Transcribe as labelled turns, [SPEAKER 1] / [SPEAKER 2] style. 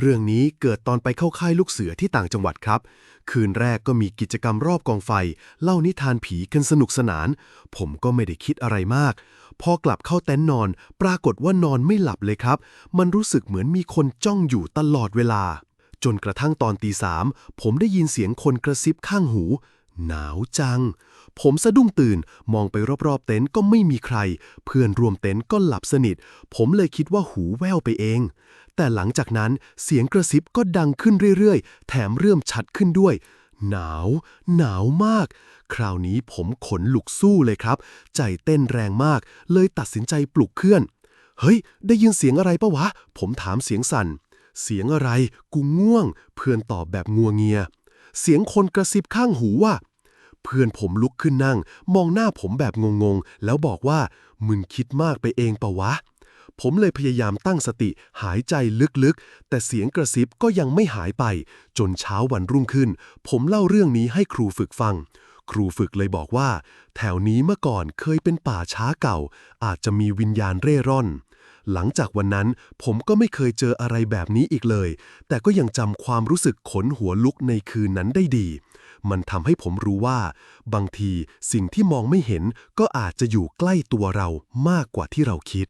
[SPEAKER 1] เรื่องนี้เกิดตอนไปเข้าค่ายลูกเสือที่ต่างจังหวัดครับ คืนแรกก็มีกิจกรรมรอบกองไฟ เล่านิทานผีกันสนุกสนาน ผมก็ไม่ได้คิดอะไรมาก พอกลับเข้าเต็นท์นอน ปรากฏว่านอนไม่หลับเลยครับ มันรู้สึกเหมือนมีคนจ้องอยู่ตลอดเวลา จนกระทั่งตอนตีสามผมได้ยินเสียงคนกระซิบข้างหู หนาวจัง ผมสะดุ้งตื่นมองไปรอบๆเต็นท์ก็ไม่มีใคร เพื่อนรวมเต็นท์ก็หลับสนิท ผมเลยคิดว่าหูแว่วไปเอง แต่หลังจากนั้นเสียงกระซิบก็ดังขึ้นเรื่อยๆ แถมเริ่มชัดขึ้นด้วย หนาว หนาวมาก คราวนี้ผมขนลุกสู้เลยครับ ใจเต้นแรงมาก เลยตัดสินใจปลุกเพื่อน เฮ้ย ได้ยินเสียงอะไรปะวะ ผมถามเสียงสั่น เสียงอะไร กูง่วง เพื่อนตอบแบบงัวเงียเสียงคนกระซิบข้างหูว่า เพื่อนผมลุกขึ้นนั่ง มองหน้าผมแบบงงๆ แล้วบอกว่า มึงคิดมากไปเองปะวะ ผมเลยพยายามตั้งสติหายใจลึกๆ แต่เสียงกระซิบก็ยังไม่หายไป จนเช้าวันรุ่งขึ้น ผมเล่าเรื่องนี้ให้ครูฝึกฟัง ครูฝึกเลยบอกว่า แถวนี้เมื่อก่อนเคยเป็นป่าช้าเก่า อาจจะมีวิญญาณเร่ร่อน หลังจากวันนั้นผมก็ไม่เคยเจออะไรแบบนี้อีกเลย แต่ก็ยังจำความรู้สึกขนหัวลุกในคืนนั้นได้ดี มันทำให้ผมรู้ว่า บางทีสิ่งที่มองไม่เห็นก็อาจจะอยู่ใกล้ตัวเรามากกว่าที่เราคิด